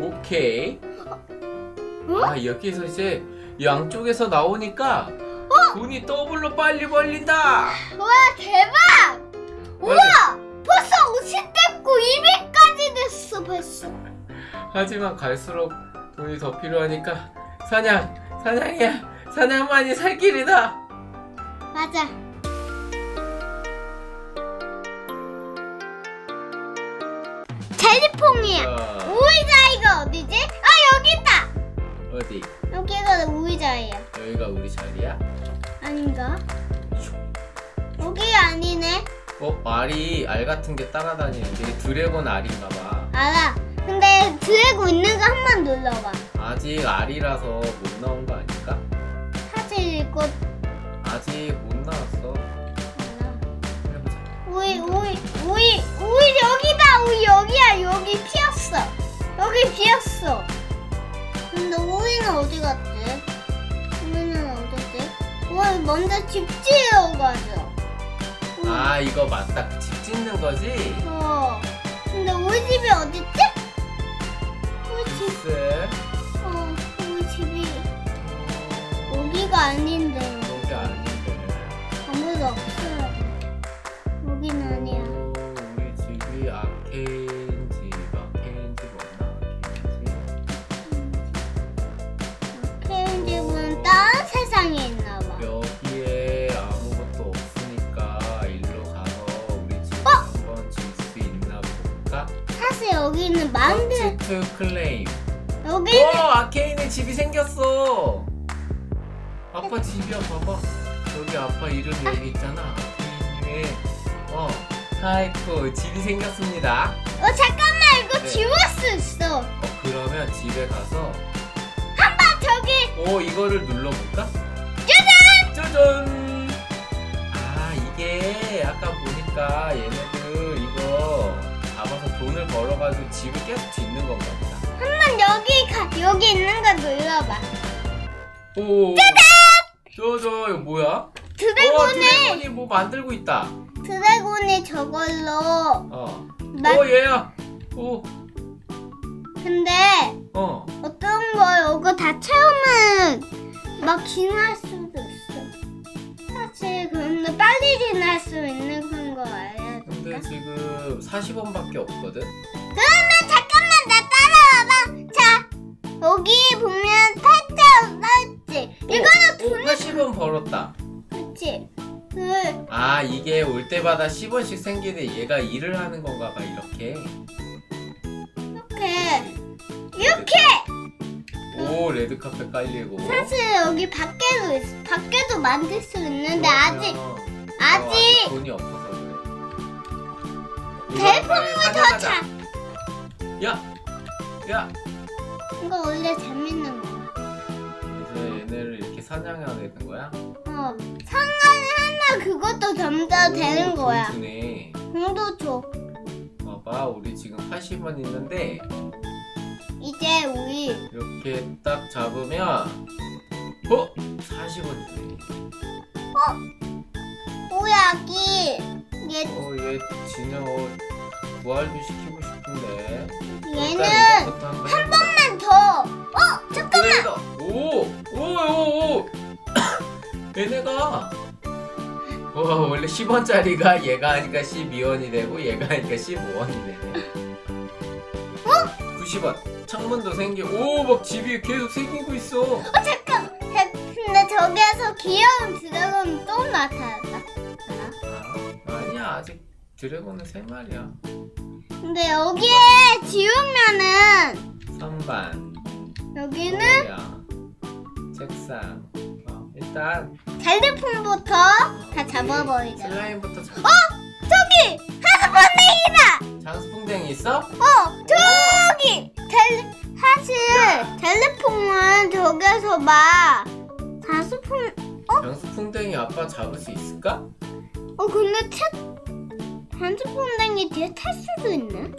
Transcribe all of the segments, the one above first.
오케이. 어? 아 여기서 이제 양쪽에서 나오니까 돈이 더블로 빨리 벌린다. 와 대박! 우와! 벌써 50 됐고 200까지 됐어 벌써. 하지만 갈수록 돈이 더 필요하니까 사냥, 사냥이야. 사냥만이 살 길이다. 맞아. 젤리퐁이야. 자, 우이자 이가 어디지? 아 여기 있다. 어디? 여기가 우이자이야. 여기가 우리 자리야? 아닌가? 여기 아니네. 어, 알이 알 같은 게 따라다니는데 드래곤 알인가 봐. 알아. 근데 들고 있는 거 한 번 눌러봐. 아직 알이라서 못 나온 거 아닐까? 사실 이거 아직 못 나왔어. 알아. 해보자. 우이 우이 우이 우이 여기다 우이 여기야 여기 피었어. 여기 피었어. 근데 우이는 어디 갔지? 우이는 어디지? 우이 먼저 집 지으러. 우이. 아, 이거 맞다. 집 짓는 거지? 어. 근데 우리 집이 어딨지? 우리 집. 글쎄. 어. 우리 집이 어, 여기가 아닌데. 여기 아닌데. 투 클레임. 오 여기는 아케인의 집이 생겼어. 아빠 집이야 봐봐. 여기 아빠 이름 여기 있잖아. 아케인의 어 하이쿠 집이 생겼습니다. 어 잠깐만 이거 네. 지울 수 있어. 어 그러면 집에 가서 아 저기 오 이거를 눌러볼까? 짜잔! 짜잔. 아 이게 아까 보니까 얘네들 이거 벌어가지고 집을 계속 짓는 보다. 한번 여기 가 여기 있는 거 눌러봐. 오. 짜잔 이거 뭐야? 어 드래곤이 드래곤이 뭐 만들고 있다. 드래곤이 저걸로 어. 나 오 얘야. 오. 근데 어. 어떤 거 이거 다 채우면 막 지날 수도 있어. 사실 근데 빨리 지날 수 있는 지금 40원밖에 없거든. 그러면 잠깐만 나 따라와봐. 자 여기 보면 팔자 나있지. 이거는 돈이 80원 벌었다. 그치? 그아 이게 올 때마다 10원씩 생기는데 얘가 일을 하는 건가 봐 이렇게. 이렇게 이렇게 오 레드카펫 깔리고. 사실 여기 밖에도 있, 밖에도 만들 수 있는데 아직 그러면 아직 어, 돈이 없어서 빨리 더. 잘. 야, 야. 이거 원래 재밌는 거야. 그래서 얘네를 이렇게 사냥해야 되는 거야? 어 상관이 하나 그것도 점점 되는 오, 거야. 돈 주네. 공도 줘. 봐봐, 우리 지금 80원 있는데 이제 우리 이렇게 딱 잡으면 어? 40원 주네. 오야기 얘 어, 얘 진영 어, 부활도 시키고 싶은데. 얘는 일단 이것부터 한번 한 해보자. 번만 더. 어 잠깐만. 그래도 오! 오! 오! 오! 얘네가 와 원래 10원짜리가 얘가 하니까 12원이 되고 얘가 하니까 15원이 되네 어? 90원 창문도 생기고 오막 집이 계속 생기고 있어 어 잠깐. 자, 근데 저기에서 귀여운 드래곤 또 나타났다. 아, 아직 드래곤은 3마리야 근데 여기에 지우면은 선반 여기는 뭐야 책상 어, 일단 잘대품부터 다 잡아버리자. 슬라임부터 잡어 저기 하스펀딩이다. 장수풍뎅이 있어? 어 저기 텔 사실 텔레폼은 저기서 막 다스폰 장수풍뎅이 아빠 잡을 수 있을까? 어 근데 태 단스폰댕이 뒤에 탈 수도 있네.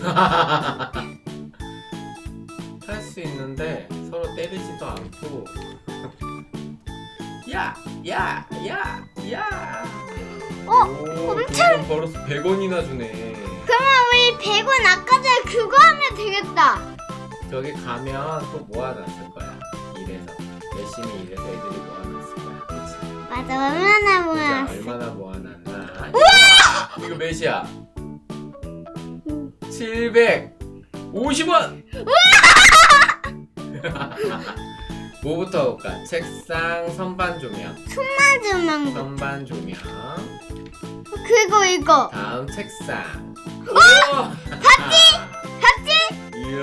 탈 수 있는데 서로 때리지도 않고 야! 야! 야! 야! 어 오, 엄청- 돈 벌어서 100원이나 주네 그러면 우리 100원 아까 전에 그거 하면 되겠다. 저기 가면 또 모아놨을 거야. 이래서 열심히 일해서 애들이 모아놨을 거야. 그치? 맞아 얼마나 모아 얼마나 모아놨나. 이거 몇이야? 750원! 뭐부터 볼까? 책상 선반 조명. 맞으면 선반 조명. 그리고 이거 다음 책상. 우와! 봤지? 봤지? 이야.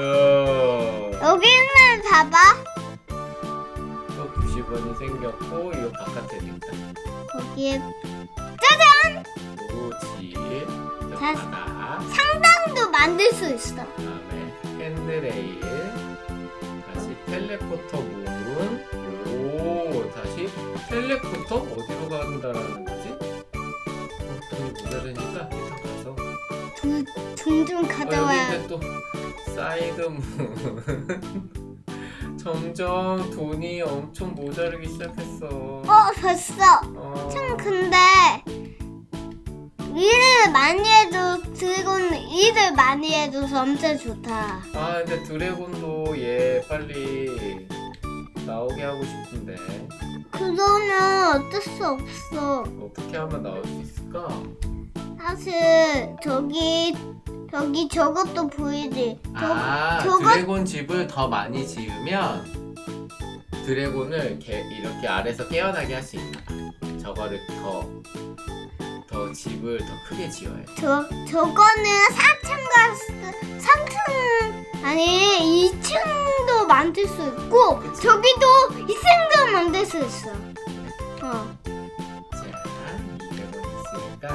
여기는 봐봐 또 90원이 생겼고 이거 바깥에도 있다. 거기에 로지. 자, 바다. 상당도 만들 수 있어 그다음에 핸드레일. 다시 텔레포터 문. 오, 다시 텔레포터 어디로 간다라는 거지? 어, 돈이 모자르니까 일단 가서. 돈좀 어, 가져와야 여기 또 사이드 문. 점점 돈이 엄청 모자르기 시작했어. 어 벌써 어. 참 일을 많이 해도 드래곤 일을 많이 해줘서 엄청 좋다 아 근데 드래곤도 얘 빨리 나오게 하고 싶은데 그러면 어쩔 수 없어 어떻게 하면 나올 수 있을까? 사실 저기 저기 저것도 보이지 저, 아 저거- 드래곤 집을 더 많이 지으면 드래곤을 개- 이렇게 아래서 깨어나게 할수 봐. 저거를 더, 더 집을 더 크게 지어야 돼. 저 저거는 4층 가스 3층 아니 2층도 만들 수 있고 그치. 저기도 2층도 만들 수 있어 어 자, 200원 있으니까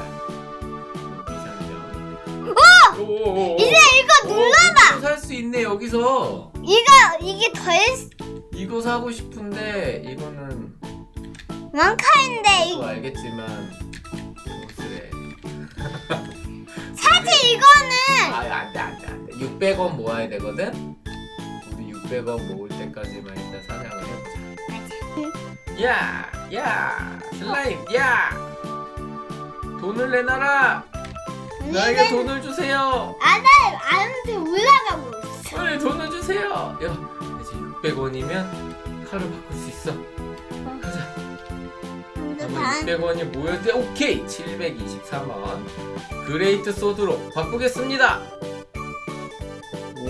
여기 상점. 오! 이제 이거 눌러봐 살수 있네 여기서. 이거 이게 더 있- 이거 사고 싶은데 이거는 왕카인데 이- 또 알겠지만 사실 이거는 아 안 돼 안 돼 안 돼. 600원 모아야 되거든? 우리 600원 모을 때까지만 일단 사냥을 해보자. 야 야 슬라임 야! 돈을 내놔라! 나에게 돈을 주세요! 안에 안에 올라가고 있어? 빨리 돈을 주세요! 야 이제 600원이면 칼을 바꿀 수 있어 600원이 모였대 오케이. 723원. 그레이트 소드로 바꾸겠습니다.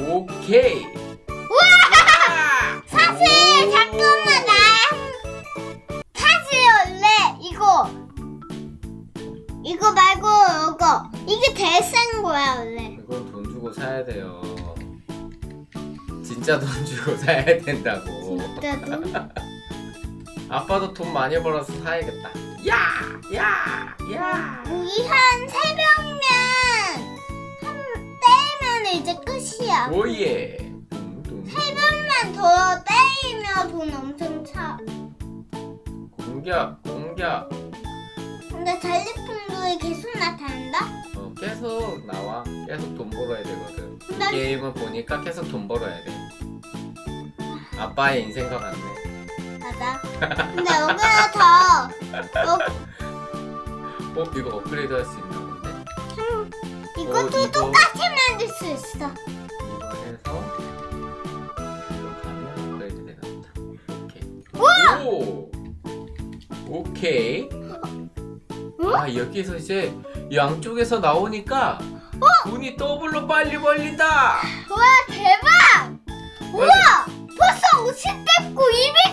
오케이. 우와! 사실 잠깐만 나 사실 원래 이거. 이거 말고 이거. 이게 제일 센 거야 원래. 이건 돈 주고 사야 돼요. 진짜 돈 주고 사야 된다고. 진짜도? 아빠도 돈 많이 벌어서 사야겠다 야 야 야 우리 한 새벽면 한 때면 이제 끝이야 오예 둥둥. 새벽만 더 때리면 돈 엄청 차 공격 공격 근데 전리품들이 계속 나타난다? 어, 계속 나와. 계속 돈 벌어야 되거든. 이 게임은 보니까 계속 돈 벌어야 돼. 아빠의 인생과 같네. 맞아 근데 여기가 더 어, 어, 이거 업그레이드 할 수 있나 본데? 이것도 어, 이거- 똑같이 만들 수 있어 이거 해서 이거 가면 업그레이드 되나 보다. 오케이. 오! 오케이. 응? 아, 여기에서 이제 양쪽에서 나오니까 어? 돈이 더블로 빨리 벌린다! 와 대박! 우와! 벌써 50 됐고 200까지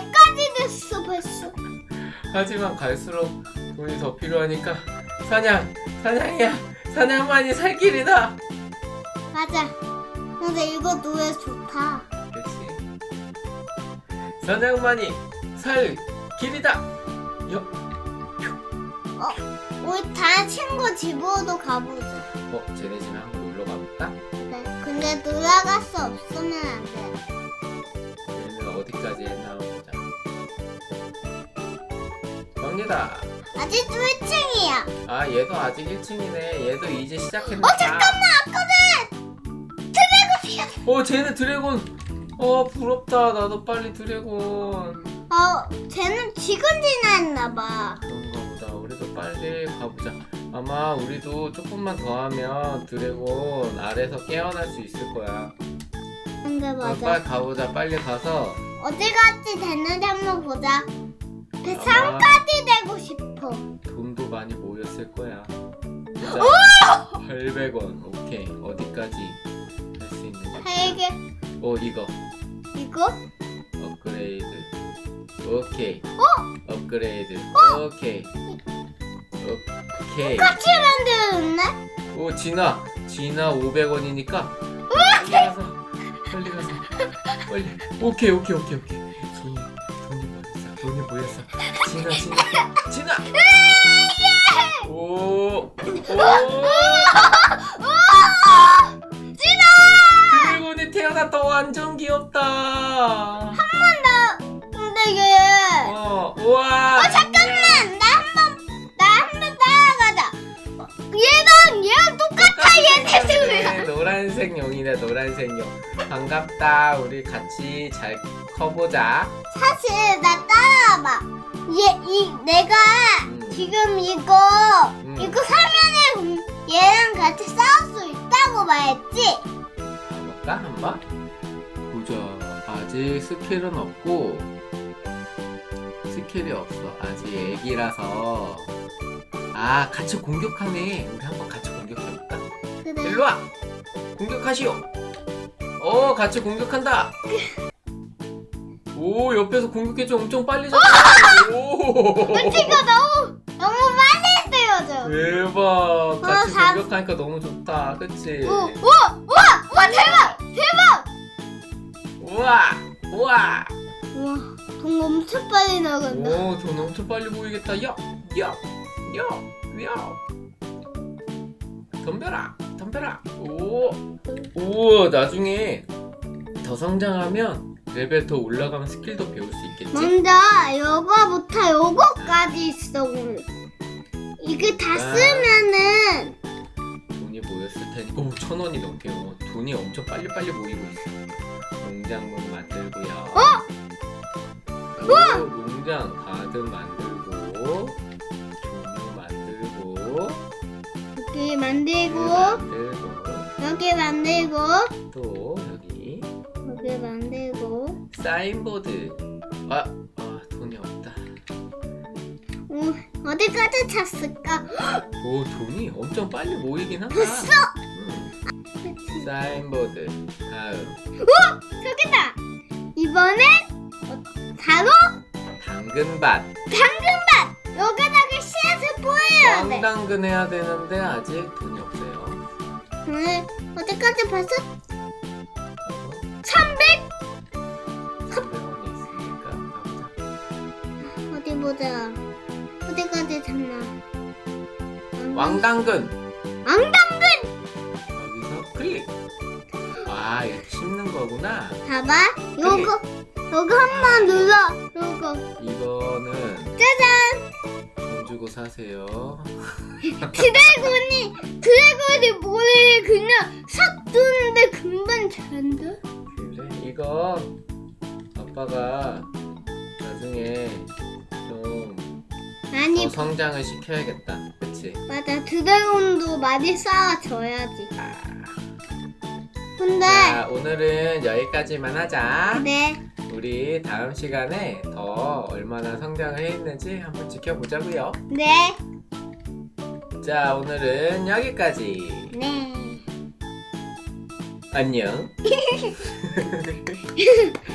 됐어 벌써 하지만 갈수록 돈이 더 필요하니까 사냥! 사냥이야! 사냥만이 살 길이다! 맞아 근데 이거 노래 좋다 그치? 사냥만이 살 길이다! 여, 우리 다른 친구 집으로도 가보자 어, 쟤네 집에 한번 놀러 가볼까? 그래. 근데 돌아갈 수 없으면 안 돼 얘는 어디까지 했나 갑니다. 아직 1층이야 아, 얘도 아직 1층이네. 얘도 이제 시작했나? 어 잠깐만 아까는 드래곤이야 어, 쟤는 드래곤. 어, 부럽다. 나도 빨리 드래곤. 어 쟤는 지금 지나했나봐 그런가 보다. 우리도 빨리 가보자. 아마 우리도 조금만 더 하면 드래곤 아래서 깨어날 수 있을 거야. 근데 어, 맞아. 빨리 가보자. 빨리 가서. 어디까지 됐는지 한번 보자. 모였을 거야. 자, 800원. 오케이. 어디까지 할 수 있는지. 세개 오 이거 이거? 업그레이드. 오케이. 어? 업그레이드. 오케이. 오케이. 같이 만들었네? 오 진아. 진아 500원이니까 빨리 가서 빨리 가서 빨리. 오케이 오케이 오케이 오케이. 진아 진아 진아. 오. 오. 진아! 드래곤이 태어났다 완전 귀엽다. 근데 얘. 어, 우와. 어, 잠깐만! 나 한 번, 나 한번 따라가자. 얘랑, 얘랑 똑같아, 얘네 네, 둘이랑. 노란색 용이네, 노란색 용. 반갑다. 우리 같이 잘 커보자. 사실, 나 따라와봐. 얘, 이, 내가 음. 지금 이거, 음. 이거 사면에 얘랑 같이 싸울 수 있다고 말했지? 가볼까 한번? 보자. 아직 스킬은 없고 스킬이 없어. 아직 애기라서. 아, 같이 공격하네. 우리 한번 같이 공격해볼까? 그래. 일로 와. 공격하시오. 어, 같이 공격한다. 오, 옆에서 공격해줘. 엄청 빨리 잡아. 오. 지가 너무, 너무 빨리 때려줘. 대박. 같이 어, 다- 공격하니까 너무 좋다. 그치? 오, 우와, 우와, 우와, 대박! 우와. 우와. 우와, 돈 엄청 빨리 나간다. 오, 돈 엄청 빨리 보이겠다. 야, 야, 야, 야. 덤벼라, 덤벼라. 오, 오, 나중에 더 성장하면 레벨 더 올라가면 스킬도 배울 수 있겠지? 먼저 요거부터 요거까지 있어 오늘. 이게 다 아. 쓰면은 돈이 모였을 테니, 오, 천 원이 넘게요. 돈이 엄청 빨리빨리 모이고 있어. 농장문 만들고요. 어? 오, 농장 가든 만들고, 종류 만들고, 여기 만들고 만들고. 여기 만들고 또 여기 여기 만들고 사인보드 아, 아 돈이 없다 어, 어디까지 찼을까? 오 돈이 엄청 빨리 모이긴 한다 벌써? 음. 사인보드 다음 저기다. 이번엔 어, 바로 당근밭 당근밭. 여기다가 씨앗을 뿌려야 돼. 황당근 해야 되는데 아직 돈이 없어요 오늘 어디까지 벌써 보자 보자. 어디까지 찼나? 왕당근 왕당근. 여기서 클릭 와 이렇게 심는 거구나 봐봐. 요거 요거 한 번 눌러. 요거. 이거는 짜잔. 돈 주고 사세요 드래곤이 드래곤이 머리를 그냥 싹 두는데 금방 잔다. 그래 이거 아빠가 나중에 좀 아니 더 성장을 시켜야겠다 그치? 맞아 드래곤도 많이 쌓아줘야지. 근데 자 오늘은 여기까지만 하자 네 우리 다음 시간에 더 얼마나 성장을 했는지 한번 지켜보자고요 네. 자 오늘은 여기까지 네. 안녕